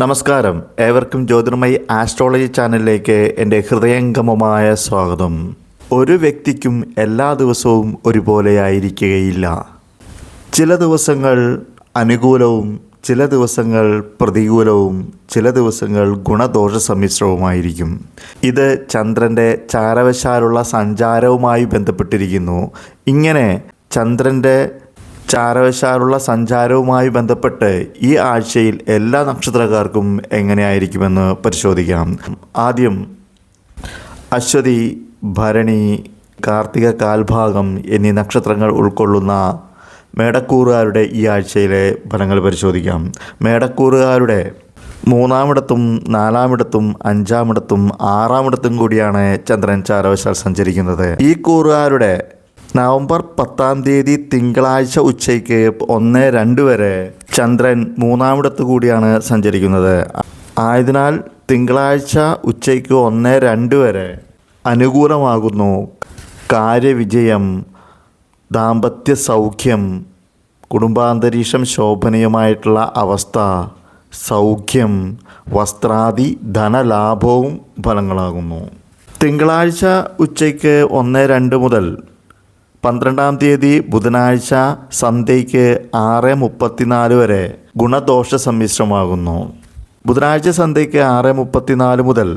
നമസ്കാരം. ഏവർക്കും ജ്യോതിർമയി ആസ്ട്രോളജി ചാനലിലേക്ക് എന്റെ ഹൃദയംഗമമായ സ്വാഗതം. ഒരു വ്യക്തിക്കും എല്ലാ ദിവസവും ഒരുപോലെയായിരിക്കുകയില്ല ചില ദിവസങ്ങൾ അനുകൂലവും ചില ദിവസങ്ങൾ പ്രതികൂലവും ചില ദിവസങ്ങൾ ഗുണദോഷ സമ്മിശ്രവുമായിരിക്കും ഇത് ചന്ദ്രന്റെ ചാരവശാലുള്ള സഞ്ചാരവുമായി ബന്ധപ്പെട്ടിരിക്കുന്നു. ഇങ്ങനെ ചന്ദ്രന്റെ ചാരവശാലുള്ള സഞ്ചാരവുമായി ബന്ധപ്പെട്ട് ഈ ആഴ്ചയിൽ എല്ലാ നക്ഷത്രക്കാർക്കും എങ്ങനെയായിരിക്കുമെന്ന് പരിശോധിക്കാം. ആദ്യം അശ്വതി ഭരണി കാർത്തിക കാൽഭാഗം എന്നീ നക്ഷത്രങ്ങൾ ഉൾക്കൊള്ളുന്ന മേടക്കൂറുകാരുടെ ഈ ആഴ്ചയിലെ ഫലങ്ങൾ പരിശോധിക്കാം. മേടക്കൂറുകാരുടെ മൂന്നാമിടത്തും നാലാമിടത്തും അഞ്ചാമിടത്തും ആറാമിടത്തും കൂടിയാണ് ചന്ദ്രൻ ചാരവശാൽ സഞ്ചരിക്കുന്നത്. ഈ കൂറുകാരുടെ നവംബർ പത്താം തീയതി തിങ്കളാഴ്ച ഉച്ചയ്ക്ക് ഒന്ന് രണ്ട് വരെ ചന്ദ്രൻ മൂന്നാമിടത്ത് കൂടിയാണ് സഞ്ചരിക്കുന്നത്. ആയതിനാൽ തിങ്കളാഴ്ച ഉച്ചയ്ക്ക് ഒന്ന് രണ്ട് വരെ അനുകൂലമാകുന്നു. കാര്യവിജയം ദാമ്പത്യ സൗഖ്യം കുടുംബാന്തരീക്ഷം ശോഭനീയമായിട്ടുള്ള അവസ്ഥ സൗഖ്യം വസ്ത്രാദി ധനലാഭവും ഫലങ്ങളാകുന്നു. തിങ്കളാഴ്ച ഉച്ചയ്ക്ക് ഒന്ന് രണ്ട് മുതൽ പന്ത്രണ്ടാം തീയതി ബുധനാഴ്ച സന്ധ്യയ്ക്ക് ആറ് മുപ്പത്തിനാല് വരെ ഗുണദോഷ സമ്മിശ്രമാകുന്നു. ബുധനാഴ്ച സന്ധ്യയ്ക്ക് ആറ് മുപ്പത്തിനാല് മുതൽ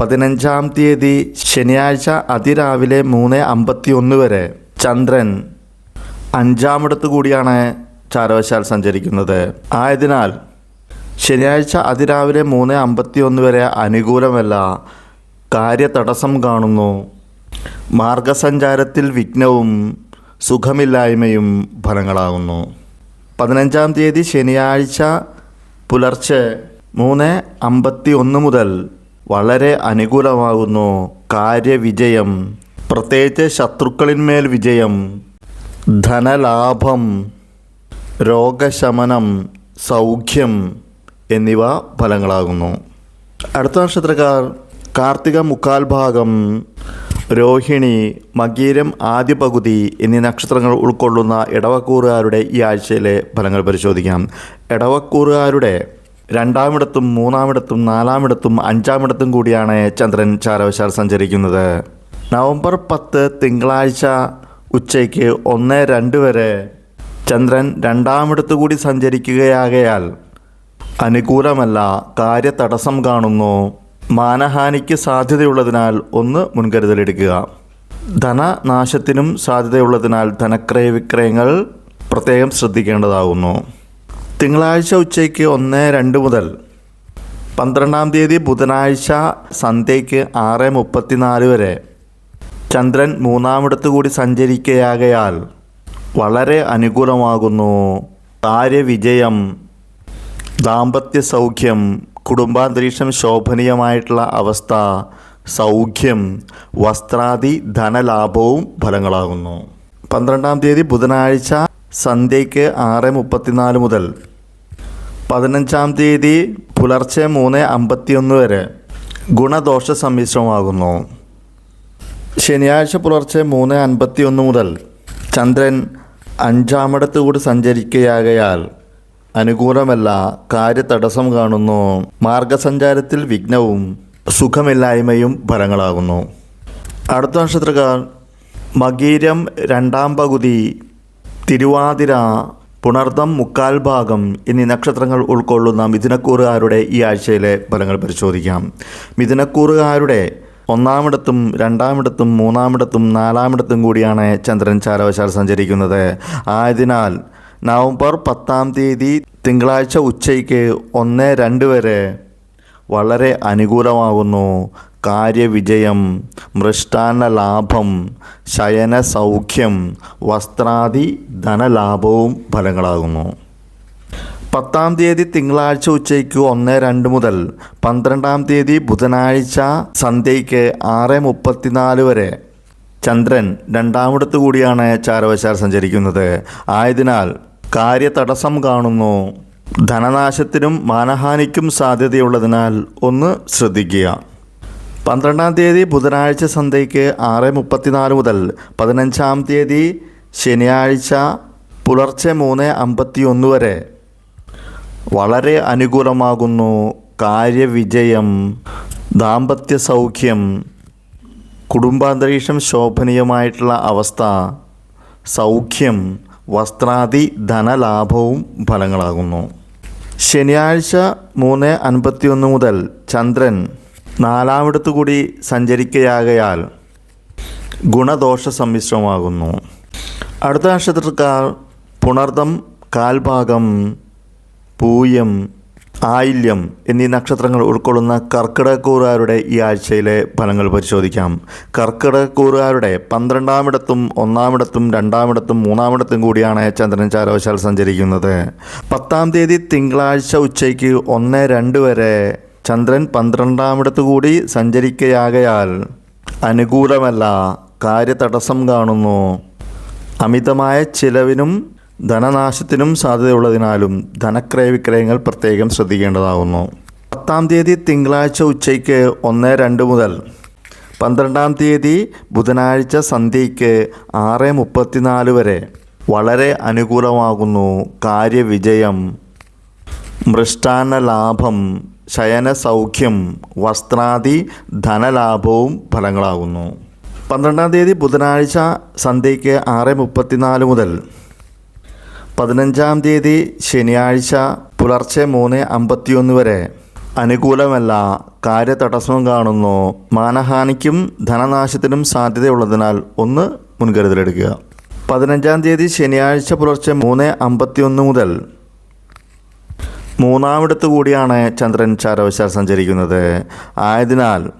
പതിനഞ്ചാം തീയതി ശനിയാഴ്ച അതിരാവിലെ മൂന്ന് അമ്പത്തി ഒന്ന് വരെ ചന്ദ്രൻ അഞ്ചാമിടത്ത് കൂടിയാണ് ചാരവശാൽ സഞ്ചരിക്കുന്നത്. ആയതിനാൽ ശനിയാഴ്ച അതിരാവിലെ മൂന്ന് അമ്പത്തി ഒന്ന് വരെ അനുകൂലമല്ല കാര്യതടസ്സം കാണുന്നു. മാർഗസഞ്ചാരത്തിൽ വിഘ്നവും സുഖമില്ലായ്മയും ഫലങ്ങളാകുന്നു പതിനഞ്ചാം തീയതി ശനിയാഴ്ച പുലർച്ചെ മൂന്ന് അമ്പത്തി ഒന്ന് മുതൽ വളരെ അനുകൂലമാകുന്നു കാര്യവിജയം. പ്രത്യേകിച്ച് ശത്രുക്കളിന്മേൽ വിജയം ധനലാഭം രോഗശമനം സൗഖ്യം എന്നിവ ഫലങ്ങളാകുന്നു. അടുത്ത നക്ഷത്രക്കാർ കാർത്തിക മുക്കാൽ ഭാഗം രോഹിണി മകീരം ആദ്യ പകുതി എന്നീ നക്ഷത്രങ്ങൾ ഉൾക്കൊള്ളുന്ന ഇടവക്കൂറുകാരുടെ ഈ ആഴ്ചയിലെ ഫലങ്ങൾ പരിശോധിക്കാം. ഇടവക്കൂറുകാരുടെ രണ്ടാമിടത്തും മൂന്നാമിടത്തും നാലാമിടത്തും അഞ്ചാമിടത്തും കൂടിയാണ് ചന്ദ്രൻ ചാരവശാൽ സഞ്ചരിക്കുന്നത്. നവംബർ പത്ത് തിങ്കളാഴ്ച ഉച്ചയ്ക്ക് ഒന്ന് രണ്ട് വരെ ചന്ദ്രൻ രണ്ടാമിടത്തു കൂടി സഞ്ചരിക്കുകയാകയാൽ അനുകൂലമല്ല കാര്യതടസ്സം കാണുന്നു. മാനഹാനിക്ക് സാധ്യതയുള്ളതിനാൽ ഒന്ന് മുൻകരുതലെടുക്കുക. ധനനാശത്തിനും സാധ്യതയുള്ളതിനാൽ ധനക്രയ വിക്രയങ്ങൾ പ്രത്യേകം ശ്രദ്ധിക്കേണ്ടതാകുന്നു. തിങ്കളാഴ്ച ഉച്ചയ്ക്ക് ഒന്ന് രണ്ട് മുതൽ പന്ത്രണ്ടാം തീയതി ബുധനാഴ്ച സന്ധ്യയ്ക്ക് ആറ് മുപ്പത്തിനാല് വരെ ചന്ദ്രൻ മൂന്നാമിടത്തു കൂടി സഞ്ചരിക്കുകയാകയാൽ വളരെ അനുകൂലമാകുന്നു. കാര്യവിജയം ദാമ്പത്യ സൗഖ്യം കുടുംബാന്തരീക്ഷം ശോഭനീയമായിട്ടുള്ള അവസ്ഥ സൗഖ്യം വസ്ത്രാദി ധനലാഭവും ഫലങ്ങളാകുന്നു. പന്ത്രണ്ടാം തീയതി ബുധനാഴ്ച സന്ധ്യയ്ക്ക് ആറ് മുപ്പത്തിനാല് മുതൽ. പതിനഞ്ചാം തീയതി പുലർച്ചെ മൂന്ന് അമ്പത്തിയൊന്ന് വരെ ഗുണദോഷ സമ്മിശ്രമാകുന്നു. ശനിയാഴ്ച പുലർച്ചെ മൂന്ന് അൻപത്തിയൊന്ന് മുതൽ ചന്ദ്രൻ അഞ്ചാമിടത്ത് കൂടി സഞ്ചരിക്കുകയാകയാൽ അനുകൂലമല്ല കാര്യതടസ്സം കാണുന്നു. മാർഗസഞ്ചാരത്തിൽ വിഘ്നവും സുഖമില്ലായ്മയും ഫലങ്ങളാകുന്നു. അടുത്ത നക്ഷത്രക്കാർ മകീരം രണ്ടാം പകുതി തിരുവാതിര പുണർദം മുക്കാൽ ഭാഗം എന്നീ നക്ഷത്രങ്ങൾ ഉൾക്കൊള്ളുന്ന മിഥുനക്കൂറുകാരുടെ ഈ ആഴ്ചയിലെ ഫലങ്ങൾ പരിശോധിക്കാം. മിഥുനക്കൂറുകാരുടെ ഒന്നാമിടത്തും രണ്ടാമിടത്തും മൂന്നാമിടത്തും നാലാമിടത്തും കൂടിയാണ് ചന്ദ്രൻ ചാരവശാൽ സഞ്ചരിക്കുന്നത്. ആയതിനാൽ നവംബർ പത്താം തീയതി തിങ്കളാഴ്ച ഉച്ചയ്ക്ക് ഒന്ന് രണ്ട് വരെ. വളരെ അനുകൂലമാകുന്നു. കാര്യവിജയം മൃഷ്ടാന്ന ലാഭം ശയന സൗഖ്യം വസ്ത്രാദി ധനലാഭവും ഫലങ്ങളാകുന്നു. പത്താം തീയതി തിങ്കളാഴ്ച ഉച്ചയ്ക്ക് ഒന്ന് രണ്ട് മുതൽ പന്ത്രണ്ടാം തീയതി ബുധനാഴ്ച സന്ധ്യയ്ക്ക് ആറ് മുപ്പത്തിനാല് വരെ. ചന്ദ്രൻ രണ്ടാമിടത്ത് കൂടിയാണ് ചാരവശാൽ സഞ്ചരിക്കുന്നത്. ആയതിനാൽ കാര്യതടസ്സം കാണുന്നു. ധനനാശത്തിനും മാനഹാനിക്കും സാധ്യതയുള്ളതിനാൽ ഒന്ന് ശ്രദ്ധിക്കുക. പന്ത്രണ്ടാം തീയതി ബുധനാഴ്ച സന്ധ്യയ്ക്ക് ആറ് മുപ്പത്തിനാല് മുതൽ പതിനഞ്ചാം തീയതി ശനിയാഴ്ച പുലർച്ചെ മൂന്ന് അമ്പത്തിയൊന്ന് വരെ. വളരെ അനുകൂലമാകുന്നു. കാര്യവിജയം ദാമ്പത്യ സൗഖ്യം കുടുംബാന്തരീക്ഷം ശോഭനീയമായിട്ടുള്ള അവസ്ഥ സൗഖ്യം വസ്ത്രാദി ധനലാഭവും ഫലങ്ങളാകുന്നു. ശനിയാഴ്ച മൂന്ന് അൻപത്തിയൊന്ന് മുതൽ ചന്ദ്രൻ നാലാമിടത്തു കൂടി സഞ്ചരിക്കയാകയാൽ ഗുണദോഷ സമ്മിശ്രമാകുന്നു അടുത്ത നക്ഷത്രക്കാർ പുണർദം കാൽഭാഗം പൂയം ആയില്യം എന്നീ നക്ഷത്രങ്ങൾ ഉൾക്കൊള്ളുന്ന കർക്കിടകക്കൂറുകാരുടെ ഈ ആഴ്ചയിലെ ഫലങ്ങൾ പരിശോധിക്കാം. കർക്കിടകക്കൂറുകാരുടെ പന്ത്രണ്ടാമിടത്തും ഒന്നാമിടത്തും രണ്ടാമിടത്തും മൂന്നാമിടത്തും കൂടിയാണ് ചന്ദ്രൻ ചാരവശാൽ സഞ്ചരിക്കുന്നത്. പത്താം തീയതി തിങ്കളാഴ്ച ഉച്ചയ്ക്ക് ഒന്ന് രണ്ട് വരെ ചന്ദ്രൻ പന്ത്രണ്ടാമിടത്തു കൂടി സഞ്ചരിക്കയാകയാൽ അനുകൂലമല്ല കാര്യതടസ്സം കാണുന്നു. അമിതമായ ചിലവിനും ധനനാശത്തിനും സാധ്യതയുള്ളതിനാലും ധനക്രയ വിക്രയങ്ങൾ പ്രത്യേകം ശ്രദ്ധിക്കേണ്ടതാകുന്നു. പത്താം തീയതി തിങ്കളാഴ്ച ഉച്ചയ്ക്ക് ഒന്ന് രണ്ട് മുതൽ പന്ത്രണ്ടാം തീയതി ബുധനാഴ്ച സന്ധ്യയ്ക്ക് ആറ് മുപ്പത്തിനാല് വരെ വളരെ അനുകൂലമാകുന്നു കാര്യവിജയം. മൃഷ്ടാന്ന ലാഭം ശയന സൗഖ്യം വസ്ത്രാദി ധനലാഭവും ഫലങ്ങളാകുന്നു. പന്ത്രണ്ടാം തീയതി ബുധനാഴ്ച സന്ധ്യയ്ക്ക് ആറ് മുപ്പത്തിനാല് മുതൽ പതിനഞ്ചാം തീയതി ശനിയാഴ്ച പുലർച്ചെ മൂന്ന് അമ്പത്തിയൊന്ന് വരെ അനുകൂലമല്ല കാര്യതടസ്സവും കാണുന്നു. മാനഹാനിക്കും ധനനാശത്തിനും സാധ്യതയുള്ളതിനാൽ ഒന്ന് മുൻകരുതലെടുക്കുക. പതിനഞ്ചാം തീയതി ശനിയാഴ്ച പുലർച്ചെ മൂന്ന് അമ്പത്തിയൊന്ന് മുതൽ മൂന്നാമിടത്ത് കൂടിയാണ് ചന്ദ്രൻ ചാരവശാൽ സഞ്ചരിക്കുന്നത്. ആയതിനാൽ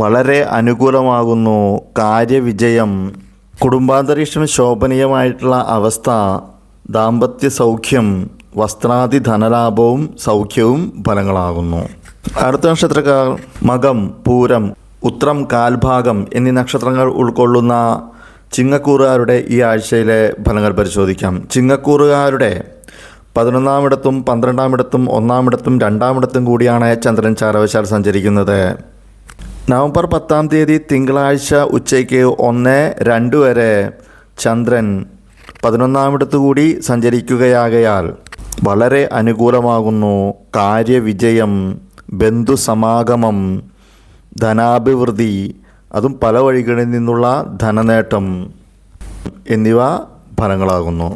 വളരെ അനുകൂലമാകുന്നു കാര്യവിജയം. കുടുംബാന്തരീക്ഷം ശോഭനീയമായിട്ടുള്ള അവസ്ഥ ദാമ്പത്യ സൗഖ്യം വസ്ത്രാദി ധനലാഭവും സൗഖ്യവും ഫലങ്ങളാകുന്നു. അടുത്ത നക്ഷത്രക്കാർ മകം പൂരം ഉത്രം കാൽഭാഗം എന്നീ നക്ഷത്രങ്ങൾ ഉൾക്കൊള്ളുന്ന ചിങ്ങക്കൂറുകാരുടെ ഈ ആഴ്ചയിലെ ഫലങ്ങൾ പരിശോധിക്കാം. ചിങ്ങക്കൂറുകാരുടെ പതിനൊന്നാമിടത്തും പന്ത്രണ്ടാമിടത്തും ഒന്നാമിടത്തും രണ്ടാമിടത്തും കൂടിയാണ് ചന്ദ്രൻ ചാരവശാൽ സഞ്ചരിക്കുന്നത്. നവംബർ പത്താം തീയതി തിങ്കളാഴ്ച ഉച്ചയ്ക്ക് ഒന്ന് രണ്ട് വരെ ചന്ദ്രൻ പതിനൊന്നാമിടത്തു കൂടി സഞ്ചരിക്കുകയാകയാൽ വളരെ അനുകൂലമാകുന്നു കാര്യവിജയം ബന്ധുസമാഗമം ധനാഭിവൃദ്ധി അതും പല വഴികളിൽ നിന്നുള്ള ധനനേട്ടം എന്നിവ ഫലങ്ങളാകുന്നു.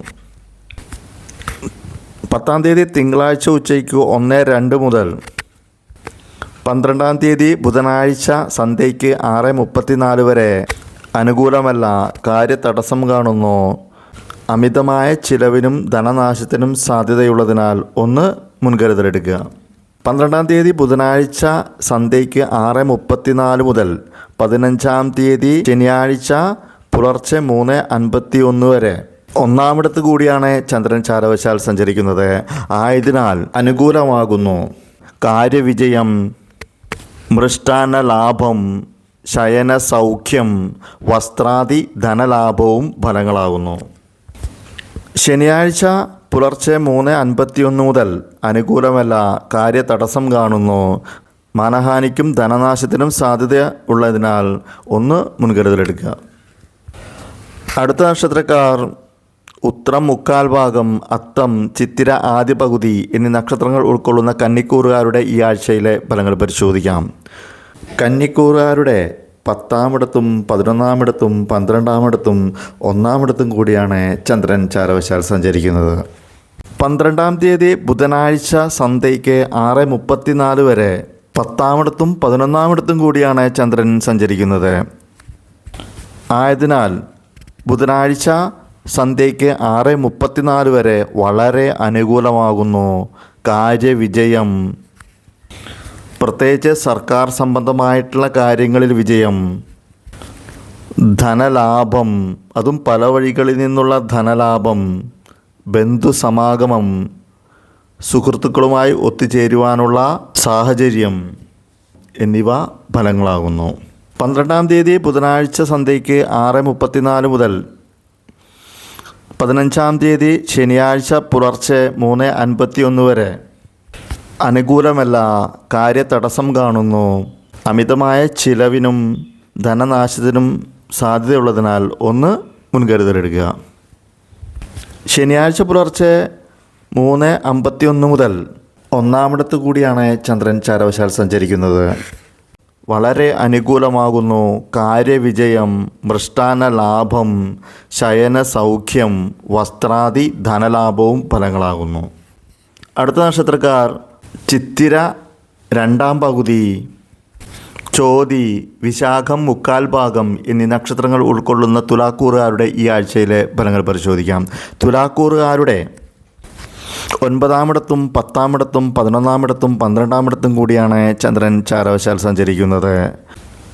പത്താം തീയതി തിങ്കളാഴ്ച ഉച്ചയ്ക്ക് ഒന്ന് രണ്ട് മുതൽ പന്ത്രണ്ടാം തീയതി ബുധനാഴ്ച സന്ധ്യയ്ക്ക് ആറ് മുപ്പത്തിനാല് വരെ അനുകൂലമല്ല കാര്യ തടസ്സം കാണുന്നു. അമിതമായ ചിലവിനും ധനനാശത്തിനും സാധ്യതയുള്ളതിനാൽ ഒന്ന് മുൻകരുതലെടുക്കുക. പന്ത്രണ്ടാം തീയതി ബുധനാഴ്ച സന്ധ്യയ്ക്ക് ആറ് മുപ്പത്തിനാല് മുതൽ പതിനഞ്ചാം തീയതി ശനിയാഴ്ച പുലർച്ചെ മൂന്ന് അൻപത്തി ഒന്ന് വരെ. ഒന്നാമിടത്ത് കൂടിയാണ് ചന്ദ്രൻ ചാരവശാൽ സഞ്ചരിക്കുന്നത്. ആയതിനാൽ അനുകൂലമാകുന്നു. കാര്യവിജയം മൃഷ്ടാന ലാഭം ശയന സൗഖ്യം വസ്ത്രാദി ധനലാഭവും ഫലങ്ങളാകുന്നു. ശനിയാഴ്ച പുലർച്ചെ മൂന്ന് അൻപത്തിയൊന്ന് മുതൽ അനുകൂലമല്ല കാര്യതടസ്സം കാണുന്നു. മാനഹാനിക്കും ധനനാശത്തിനും സാധ്യത ഉള്ളതിനാൽ ഒന്ന് മുൻകരുതലെടുക്കുക. അടുത്ത നക്ഷത്രക്കാർ ഉത്രം മുക്കാൽ ഭാഗം അത്തം ചിത്തിര ആദ്യ പകുതി എന്നീ നക്ഷത്രങ്ങൾ ഉൾക്കൊള്ളുന്ന കന്നിക്കൂറുകാരുടെ ഈ ആഴ്ചയിലെ ഫലങ്ങൾ പരിശോധിക്കാം. കന്നിക്കൂറുകാരുടെ പത്താമിടത്തും പതിനൊന്നാമിടത്തും പന്ത്രണ്ടാമിടത്തും ഒന്നാമിടത്തും കൂടിയാണ് ചന്ദ്രൻ ചാരവശാൽ സഞ്ചരിക്കുന്നത്. പന്ത്രണ്ടാം തീയതി ബുധനാഴ്ച സന്ധ്യയ്ക്ക് ആറ് മുപ്പത്തിനാല് വരെ പത്താമിടത്തും പതിനൊന്നാമിടത്തും കൂടിയാണ് ചന്ദ്രൻ സഞ്ചരിക്കുന്നത്. ആയതിനാൽ ബുധനാഴ്ച സന്ധ്യയ്ക്ക് ആറ് മുപ്പത്തിനാല് വരെ വളരെ അനുകൂലമാകുന്നു. കാര്യവിജയം പ്രത്യേകിച്ച് സർക്കാർ സംബന്ധമായിട്ടുള്ള കാര്യങ്ങളിൽ വിജയം ധനലാഭം അതും പല വഴികളിൽ നിന്നുള്ള ധനലാഭം ബന്ധുസമാഗമം സുഹൃത്തുക്കളുമായി ഒത്തുചേരുവാനുള്ള സാഹചര്യം എന്നിവ ഫലങ്ങളാകുന്നു. പന്ത്രണ്ടാം തീയതി ബുധനാഴ്ച സന്ധ്യയ്ക്ക് ആറ് മുപ്പത്തിനാല് മുതൽ പതിനഞ്ചാം തീയതി ശനിയാഴ്ച പുലർച്ചെ മൂന്ന് അൻപത്തിയൊന്ന് വരെ അനുകൂലമല്ല. കാര്യതടസ്സം കാണുന്നു. അമിതമായ ചിലവിനും ധനനാശത്തിനും സാധ്യതയുള്ളതിനാൽ ഒന്ന് മുൻകരുതലെടുക്കുക. ശനിയാഴ്ച പുലർച്ചെ മൂന്ന് അമ്പത്തിയൊന്ന് മുതൽ ഒന്നാമിടത്ത് കൂടിയാണ് ചന്ദ്രൻ ചാരവശാൽ സഞ്ചരിക്കുന്നത്. വളരെ അനുകൂലമാകുന്നു. കാര്യവിജയം മൃഷ്ടാന ലാഭം ശയന സൗഖ്യം വസ്ത്രാദി ധനലാഭവും ഫലങ്ങളാകുന്നു. അടുത്ത നക്ഷത്രക്കാർ ചിത്തിര രണ്ടാം പകുതി ചോതി വിശാഖം മുക്കാൽ ഭാഗം എന്നീ നക്ഷത്രങ്ങൾ ഉൾക്കൊള്ളുന്ന തുലാക്കൂറുകാരുടെ ഈ ആഴ്ചയിലെ ഫലങ്ങൾ പരിശോധിക്കാം. തുലാക്കൂറുകാരുടെ ഒൻപതാമിടത്തും പത്താമിടത്തും പതിനൊന്നാമിടത്തും പന്ത്രണ്ടാമിടത്തും കൂടിയാണ് ചന്ദ്രൻ ചാരവശാൽ സഞ്ചരിക്കുന്നത്.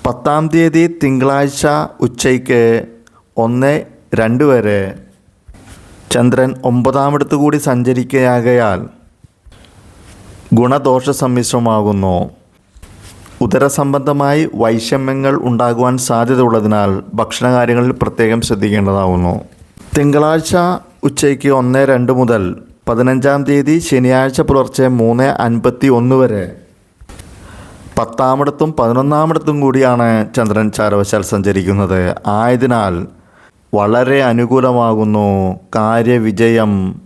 പത്താം തീയതി തിങ്കളാഴ്ച ഉച്ചയ്ക്ക് ഒന്ന് രണ്ട് വരെ ചന്ദ്രൻ ഒമ്പതാമിടത്ത് കൂടി സഞ്ചരിക്കുകയാകയാൽ ഗുണദോഷ സമ്മിശ്രമാകുന്നു ഉദരസംബന്ധമായി വൈഷമ്യങ്ങൾ ഉണ്ടാകുവാൻ സാധ്യതയുള്ളതിനാൽ ഭക്ഷണകാര്യങ്ങളിൽ പ്രത്യേകം ശ്രദ്ധിക്കേണ്ടതാകുന്നു തിങ്കളാഴ്ച ഉച്ചയ്ക്ക് ഒന്ന് രണ്ട് മുതൽ പതിനഞ്ചാം തീയതി ശനിയാഴ്ച പുലർച്ചെ മൂന്ന് അൻപത്തി ഒന്ന് വരെ. പത്താമിടത്തും പതിനൊന്നാമിടത്തും കൂടിയാണ് ചന്ദ്രൻ ചാരവശാൽ സഞ്ചരിക്കുന്നത്. ആയതിനാൽ വളരെ അനുകൂലമാകുന്നു. കാര്യവിജയം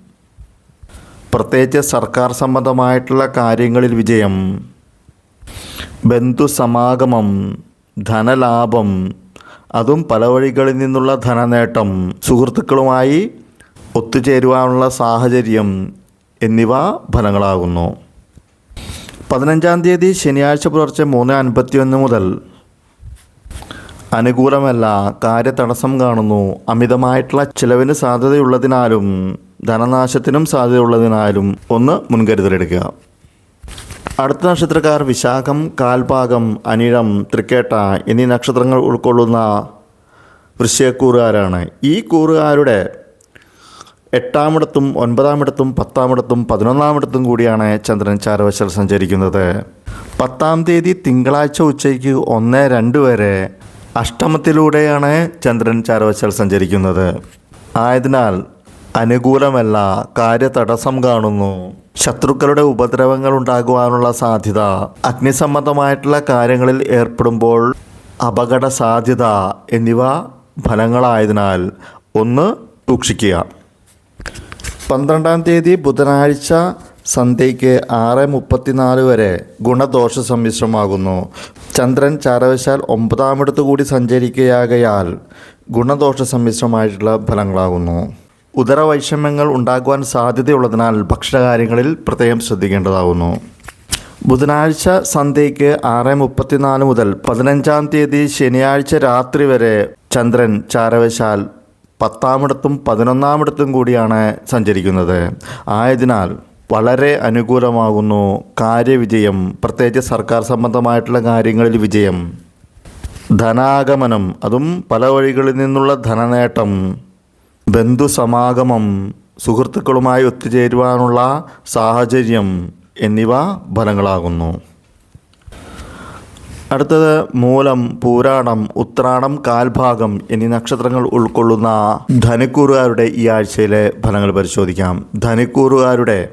പ്രത്യേകിച്ച് സർക്കാർ സംബന്ധമായിട്ടുള്ള കാര്യങ്ങളിൽ വിജയം. ബന്ധുസമാഗമം ധനലാഭം അതും പല വഴികളിൽ നിന്നുള്ള ധനനേട്ടം സുഹൃത്തുക്കളുമായി ഒത്തുചേരുവാനുള്ള സാഹചര്യം എന്നിവ ഫലങ്ങളാകുന്നു. പതിനഞ്ചാം തീയതി ശനിയാഴ്ച പുലർച്ചെ മൂന്ന് അൻപത്തിയൊന്ന് മുതൽ അനുകൂലമല്ല കാര്യതടസ്സം കാണുന്നു. അമിതമായിട്ടുള്ള ചിലവിന് സാധ്യതയുള്ളതിനാലും ധനനാശത്തിനും സാധ്യതയുള്ളതിനാലും ഒന്ന് മുൻകരുതലെടുക്കുക. അടുത്ത നക്ഷത്രക്കാർ വിശാഖം കാൽഭാഗം അനിഴം തൃക്കേട്ട എന്നീ നക്ഷത്രങ്ങൾ ഉൾക്കൊള്ളുന്ന വൃശ്യക്കൂറുകാരാണ് ഈ കൂറുകാരുടെ എട്ടാമിടത്തും ഒൻപതാമിടത്തും പത്താമിടത്തും പതിനൊന്നാമിടത്തും കൂടിയാണ് ചന്ദ്രൻ ചാരവശൽ സഞ്ചരിക്കുന്നത്. പത്താം തീയതി തിങ്കളാഴ്ച ഉച്ചയ്ക്ക് ഒന്ന് രണ്ട് വരെ അഷ്ടമത്തിലൂടെയാണ് ചന്ദ്രൻ ചാരവശൽ സഞ്ചരിക്കുന്നത്. ആയതിനാൽ അനുകൂലമല്ല കാര്യതടസ്സം കാണുന്നു. ശത്രുക്കളുടെ ഉപദ്രവങ്ങൾ ഉണ്ടാകുവാനുള്ള സാധ്യത അഗ്നിസംബന്ധമായിട്ടുള്ള കാര്യങ്ങളിൽ ഏർപ്പെടുമ്പോൾ അപകട സാധ്യത എന്നിവ ഫലങ്ങളായതിനാൽ ഒന്ന് സൂക്ഷിക്കുക. പന്ത്രണ്ടാം തീയതി ബുധനാഴ്ച സന്ധ്യയ്ക്ക് ആറ് മുപ്പത്തിനാല് വരെ ഗുണദോഷ സമ്മിശ്രമാകുന്നു. ചന്ദ്രൻ ചാരവശാൽ ഒമ്പതാമിടത്ത് കൂടി സഞ്ചരിക്കുകയാകയാൽ ഗുണദോഷ സമ്മിശ്രമായിട്ടുള്ള ഫലങ്ങളാകുന്നു. ഉദരവൈഷമ്യങ്ങൾ ഉണ്ടാകുവാൻ സാധ്യതയുള്ളതിനാൽ ഭക്ഷണകാര്യങ്ങളിൽ പ്രത്യേകം ശ്രദ്ധിക്കേണ്ടതാകുന്നു ബുധനാഴ്ച സന്ധ്യയ്ക്ക് ആറ് മുപ്പത്തിനാല് മുതൽ പതിനഞ്ചാം തീയതി ശനിയാഴ്ച രാത്രി വരെ ചന്ദ്രൻ ചാരവശാൽ പത്താമിടത്തും പതിനൊന്നാമിടത്തും കൂടിയാണ് സഞ്ചരിക്കുന്നത്. ആയതിനാൽ വളരെ അനുകൂലമാകുന്നു കാര്യവിജയം. പ്രത്യേകിച്ച് സർക്കാർ സംബന്ധമായിട്ടുള്ള കാര്യങ്ങളിൽ വിജയം. ധനാഗമനം. അതും പല വഴികളിൽ നിന്നുള്ള ധനനേട്ടം. ബന്ധുസമാഗമം സുഹൃത്തുക്കളുമായി ഒത്തുചേരുവാനുള്ള സാഹചര്യം എന്നിവ ഫലങ്ങളാകുന്നു. അടുത്തത് മൂലം പൂരാണം ഉത്രാണം കാൽഭാഗം എന്നീ നക്ഷത്രങ്ങൾ ഉൾക്കൊള്ളുന്ന ധനുക്കൂറുകാരുടെ ഈ ആഴ്ചയിലെ ഫലങ്ങൾ പരിശോധിക്കാം. ധനുക്കൂറുകാരുടെ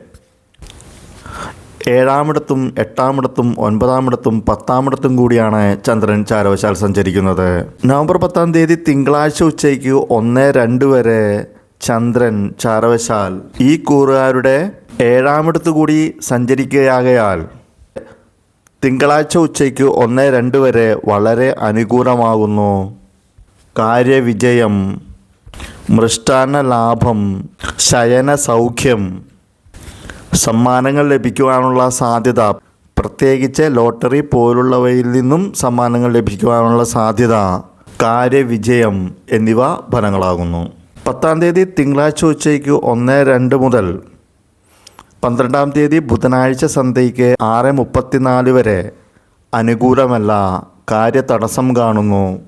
ഏഴാമിടത്തും എട്ടാമിടത്തും ഒൻപതാമിടത്തും പത്താമിടത്തും കൂടിയാണ് ചന്ദ്രൻ ചാരവശാൽ സഞ്ചരിക്കുന്നത്. നവംബർ പത്താം തീയതി തിങ്കളാഴ്ച ഉച്ചയ്ക്ക് ഒന്ന് രണ്ട് വരെ ചന്ദ്രൻ ചാരവശാൽ ഈ കൂറുകാരുടെ ഏഴാമിടത്ത് കൂടി സഞ്ചരിക്കുകയാകയാൽ തിങ്കളാഴ്ച ഉച്ചയ്ക്ക് ഒന്ന് രണ്ട് വരെ വളരെ അനുകൂലമാകുന്നു. കാര്യവിജയം മൃഷ്ടാന്ന ലാഭം ശയന സൗഖ്യം സമ്മാനങ്ങൾ ലഭിക്കുവാനുള്ള സാധ്യത. പ്രത്യേകിച്ച് ലോട്ടറി പോലുള്ളവയിൽ നിന്നും സമ്മാനങ്ങൾ ലഭിക്കുവാനുള്ള സാധ്യത. കാര്യവിജയം എന്നിവ ഫലങ്ങളാകുന്നു. പത്താം തീയതി തിങ്കളാഴ്ച ഉച്ചയ്ക്ക് ഒന്ന് രണ്ട് മുതൽ പന്ത്രണ്ടാം തീയതി ബുധനാഴ്ച സന്ധ്യയ്ക്ക് ആറ് മുപ്പത്തിനാല് വരെ അനുകൂലമല്ല. കാര്യതടസ്സം കാണുന്നു.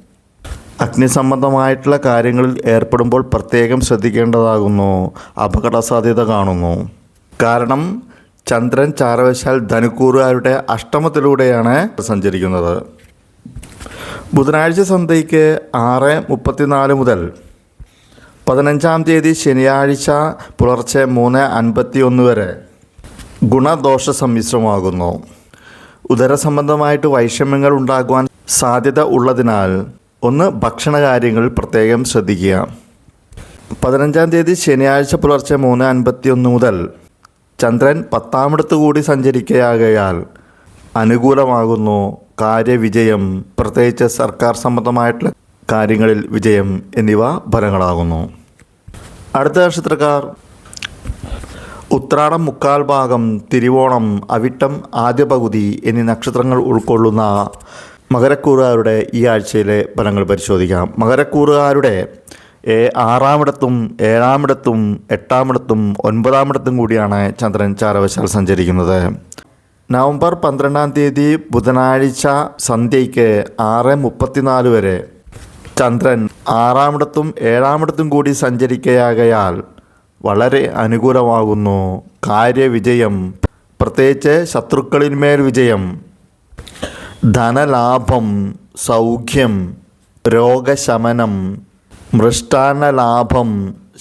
അഗ്നിസംബന്ധമായിട്ടുള്ള കാര്യങ്ങളിൽ ഏർപ്പെടുമ്പോൾ പ്രത്യേകം ശ്രദ്ധിക്കേണ്ടതാകുന്നു. അപകട സാധ്യത കാണുന്നു. കാരണം ചന്ദ്രൻ ചാരവശാൽ ധനുക്കൂറുകാരുടെ അഷ്ടമത്തിലൂടെയാണ് സഞ്ചരിക്കുന്നത്. ബുധനാഴ്ച സന്ധ്യയ്ക്ക് ആറ് മുപ്പത്തിനാല് മുതൽ പതിനഞ്ചാം തീയതി ശനിയാഴ്ച പുലർച്ചെ മൂന്ന് അൻപത്തി ഒന്ന് വരെ ഗുണദോഷ സമ്മിശ്രമാകുന്നു. ഉദരസംബന്ധമായിട്ട് വൈഷമ്യങ്ങൾ ഉണ്ടാകുവാൻ സാധ്യത ഉള്ളതിനാൽ ഒന്ന് ഭക്ഷണ ഭക്ഷണകാര്യങ്ങളിൽ പ്രത്യേകം ശ്രദ്ധിക്കുക. പതിനഞ്ചാം തീയതി ശനിയാഴ്ച പുലർച്ചെ മൂന്ന് അൻപത്തി ഒന്ന് മുതൽ ചന്ദ്രൻ പത്താമിടത്ത് കൂടി സഞ്ചരിക്കുകയാകയാൽ അനുകൂലമാകുന്നു കാര്യവിജയം. പ്രത്യേകിച്ച് സർക്കാർ സംബന്ധമായിട്ടുള്ള കാര്യങ്ങളിൽ വിജയം എന്നിവ ഫലങ്ങളാകുന്നു. അടുത്ത നക്ഷത്രക്കാർ. ഉത്രാടം മുക്കാൽ ഭാഗം തിരുവോണം അവിട്ടം ആദ്യ പകുതി എന്നീ നക്ഷത്രങ്ങൾ ഉൾക്കൊള്ളുന്ന മകരക്കൂറുകാരുടെ ഈ ആഴ്ചയിലെ ഫലങ്ങൾ പരിശോധിക്കാം. മകരക്കൂറുകാരുടെ ആറാമിടത്തും ഏഴാമിടത്തും എട്ടാമിടത്തും ഒൻപതാമിടത്തും കൂടിയാണ് ചന്ദ്രൻ ചാരവശാൽ സഞ്ചരിക്കുന്നത്. നവംബർ പന്ത്രണ്ടാം തീയതി ബുധനാഴ്ച സന്ധ്യയ്ക്ക് ആറ് മുപ്പത്തിനാല് വരെ ചന്ദ്രൻ ആറാമിടത്തും ഏഴാമിടത്തും കൂടി സഞ്ചരിക്കുകയാകയാൽ വളരെ അനുകൂലമാകുന്നു. കാര്യവിജയം പ്രത്യേകിച്ച് ശത്രുക്കളിന്മേൽ വിജയം ധനലാഭം സൗഖ്യം രോഗശമനം മൃഷ്ടാന്നലാഭം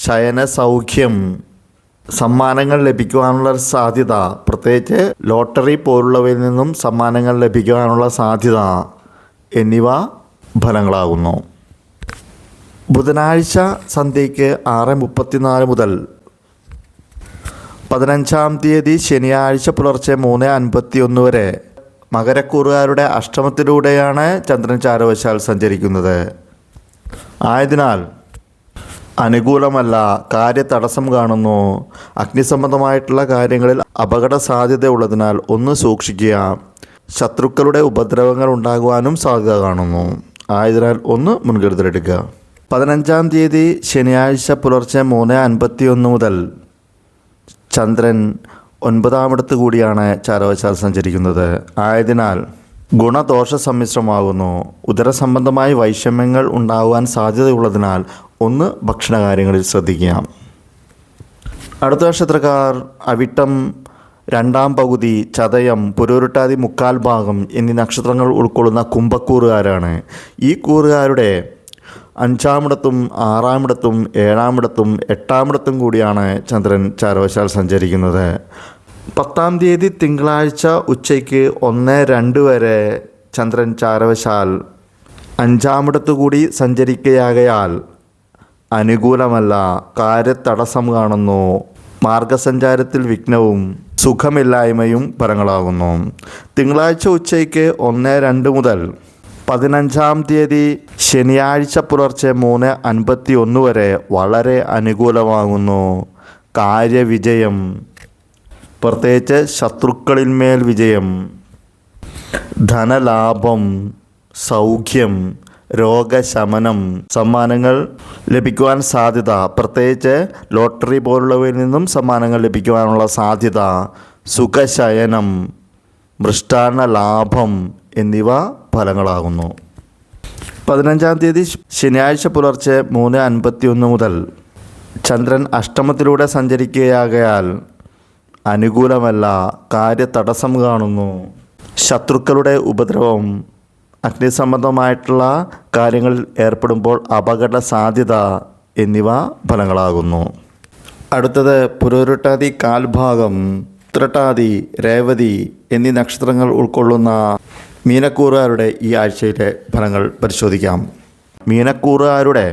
ശയനസൗഖ്യം സമ്മാനങ്ങൾ ലഭിക്കുവാനുള്ള സാധ്യത പ്രത്യേകിച്ച് ലോട്ടറി പോലുള്ളവയിൽ നിന്നും സമ്മാനങ്ങൾ ലഭിക്കുവാനുള്ള സാധ്യത എന്നിവ ഫലങ്ങളാകുന്നു. ബുധനാഴ്ച സന്ധ്യയ്ക്ക് ആറ് മുപ്പത്തിനാല് മുതൽ പതിനഞ്ചാം തീയതി ശനിയാഴ്ച പുലർച്ചെ മൂന്ന് അൻപത്തി ഒന്ന് വരെ മകരക്കൂറുകാരുടെ അഷ്ടമത്തിലൂടെയാണ് ചന്ദ്രൻ ചാരവശാൽ സഞ്ചരിക്കുന്നത്. ആയതിനാൽ അനുകൂലമല്ല കാര്യതടസ്സം കാണുന്നു. അഗ്നിസംബന്ധമായിട്ടുള്ള കാര്യങ്ങളിൽ അപകട സാധ്യത ഉള്ളതിനാൽ ഒന്ന് സൂക്ഷിക്കുക. ശത്രുക്കളുടെ ഉപദ്രവങ്ങൾ ഉണ്ടാകുവാനും സാധ്യത കാണുന്നു. ആയതിനാൽ ഒന്ന് മുൻകരുതലെടുക്കുക. പതിനഞ്ചാം തീയതി ശനിയാഴ്ച പുലർച്ചെ മൂന്ന് അൻപത്തി ഒന്ന് മുതൽ ചന്ദ്രൻ ഒൻപതാമിടത്ത് കൂടിയാണ് ചാരവശാൽ സഞ്ചരിക്കുന്നത്. ആയതിനാൽ ഗുണദോഷ സമ്മിശ്രമാകുന്നു ഉദരസംബന്ധമായ വൈഷമ്യങ്ങൾ ഉണ്ടാകുവാൻ സാധ്യതയുള്ളതിനാൽ ഒന്ന് ഭക്ഷണകാര്യങ്ങളിൽ ശ്രദ്ധിക്കുക. അടുത്ത നക്ഷത്രക്കാർ അവിട്ടം രണ്ടാം പകുതി ചതയം പുരോരുട്ടാതി മുക്കാൽ ഭാഗം എന്നീ നക്ഷത്രങ്ങൾ ഉൾക്കൊള്ളുന്ന കുംഭക്കൂറുകാരാണ്. ഈ കൂറുകാരുടെ അഞ്ചാമിടത്തും ആറാമിടത്തും ഏഴാമിടത്തും എട്ടാമിടത്തും കൂടിയാണ് ചന്ദ്രൻ ചാരവശാൽ സഞ്ചരിക്കുന്നത്. പത്താം തീയതി തിങ്കളാഴ്ച ഉച്ചയ്ക്ക് ഒന്ന് രണ്ട് വരെ ചന്ദ്രൻ ചാരവശാൽ അഞ്ചാമിടത്തു കൂടി സഞ്ചരിക്കുകയാകയാൽ അനുകൂലമല്ല കാര്യതടസ്സം കാണുന്നു. മാർഗസഞ്ചാരത്തിൽ വിഘ്നവും സുഖമില്ലായ്മയും പരങ്ങളാകുന്നു തിങ്കളാഴ്ച ഉച്ചയ്ക്ക് ഒന്ന് രണ്ട് മുതൽ പതിനഞ്ചാം തീയതി ശനിയാഴ്ച പുലർച്ചെ മൂന്ന് അൻപത്തി ഒന്ന് വരെ വളരെ അനുകൂലമാകുന്നു. കാര്യവിജയം പ്രത്യേകിച്ച് ശത്രുക്കളിന്മേൽ വിജയം. ധനലാഭം സൗഖ്യം രോഗശമനം സമ്മാനങ്ങൾ ലഭിക്കുവാൻ സാധ്യത. പ്രത്യേകിച്ച് ലോട്ടറി പോലുള്ളവയിൽ നിന്നും സമ്മാനങ്ങൾ ലഭിക്കുവാനുള്ള സാധ്യത. സുഖശയനം മൃഷ്ടാന്ന ലാഭം എന്നിവ ഫലങ്ങളാകുന്നു. പതിനഞ്ചാം തീയതി ശനിയാഴ്ച പുലർച്ചെ മൂന്ന് അൻപത്തിയൊന്ന് മുതൽ ചന്ദ്രൻ അഷ്ടമത്തിലൂടെ സഞ്ചരിക്കുകയാകയാൽ അനുകൂലമല്ല കാര്യതടസ്സം കാണുന്നു. ശത്രുക്കളുടെ ഉപദ്രവം അഗ്നിസംബന്ധമായിട്ടുള്ള കാര്യങ്ങളിൽ ഏർപ്പെടുമ്പോൾ അപകട സാധ്യത എന്നിവ ഫലങ്ങളാകുന്നു. അടുത്തത് പുരോരുട്ടാതി കാൽഭാഗം ഉത്രട്ടാതി രേവതി എന്നീ നക്ഷത്രങ്ങൾ ഉൾക്കൊള്ളുന്ന മീനക്കൂറുകാരുടെ ഈ ആഴ്ചയിലെ ഫലങ്ങൾ പരിശോധിക്കാം. മീനക്കൂറുകാരുടെ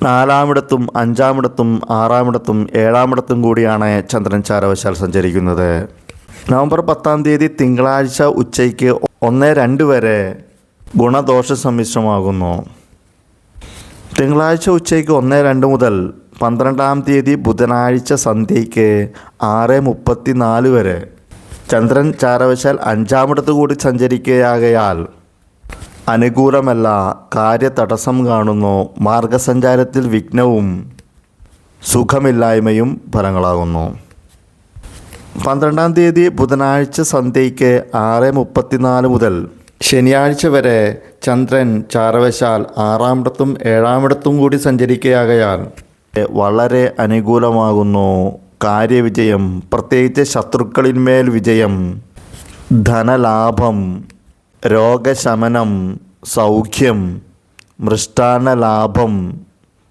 നാലാമിടത്തും അഞ്ചാമിടത്തും ആറാമിടത്തും ഏഴാമിടത്തും കൂടിയാണ് ചന്ദ്രൻ ചാരവശാൽ സഞ്ചരിക്കുന്നത്. നവംബർ പത്താം തീയതി തിങ്കളാഴ്ച ഉച്ചയ്ക്ക് ഒന്ന് രണ്ട് വരെ ഗുണദോഷ സമ്മിശ്രമാകുന്നു. തിങ്കളാഴ്ച ഉച്ചയ്ക്ക് ഒന്ന് രണ്ട് മുതൽ പന്ത്രണ്ടാം തീയതി ബുധനാഴ്ച സന്ധ്യയ്ക്ക് ആറ് മുപ്പത്തി നാല് വരെ ചന്ദ്രൻ ചാരവശാൽ അഞ്ചാമിടത്ത് കൂടി സഞ്ചരിക്കുകയാകയാൽ അനുകൂലമല്ല. കാര്യതടസ്സം കാണുന്നു. മാർഗസഞ്ചാരത്തിൽ വിഘ്നവും സുഖമില്ലായ്മയും ഫലങ്ങളാകുന്നു. പന്ത്രണ്ടാം തീയതി ബുധനാഴ്ച സന്ധ്യയ്ക്ക് ആറ് മുപ്പത്തിനാല് മുതൽ ശനിയാഴ്ച വരെ ചന്ദ്രൻ ചാരവശാൽ ആറാമിടത്തും ഏഴാമിടത്തും കൂടി സഞ്ചരിക്കുകയാകയാൽ വളരെ അനുകൂലമാകുന്നു. കാര്യവിജയം പ്രത്യേകിച്ച് ശത്രുക്കളിന്മേൽ വിജയം ധനലാഭം രോഗശമനം സൗഖ്യം മൃഷ്ടാന്ന ലാഭം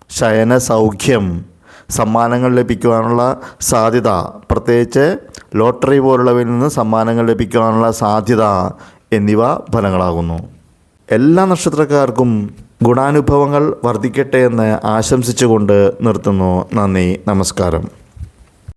ശയന സൗഖ്യം സമ്മാനങ്ങൾ ലഭിക്കുവാനുള്ള സാധ്യത. പ്രത്യേകിച്ച് ലോട്ടറി പോലുള്ളവയിൽ നിന്ന് സമ്മാനങ്ങൾ ലഭിക്കുവാനുള്ള സാധ്യത എന്നിവ ഫലങ്ങളാകുന്നു. എല്ലാ നക്ഷത്രക്കാർക്കും ഗുണാനുഭവങ്ങൾ വർദ്ധിക്കട്ടെ എന്ന് ആശംസിച്ചുകൊണ്ട് നിർത്തുന്നു. നന്ദി നമസ്കാരം.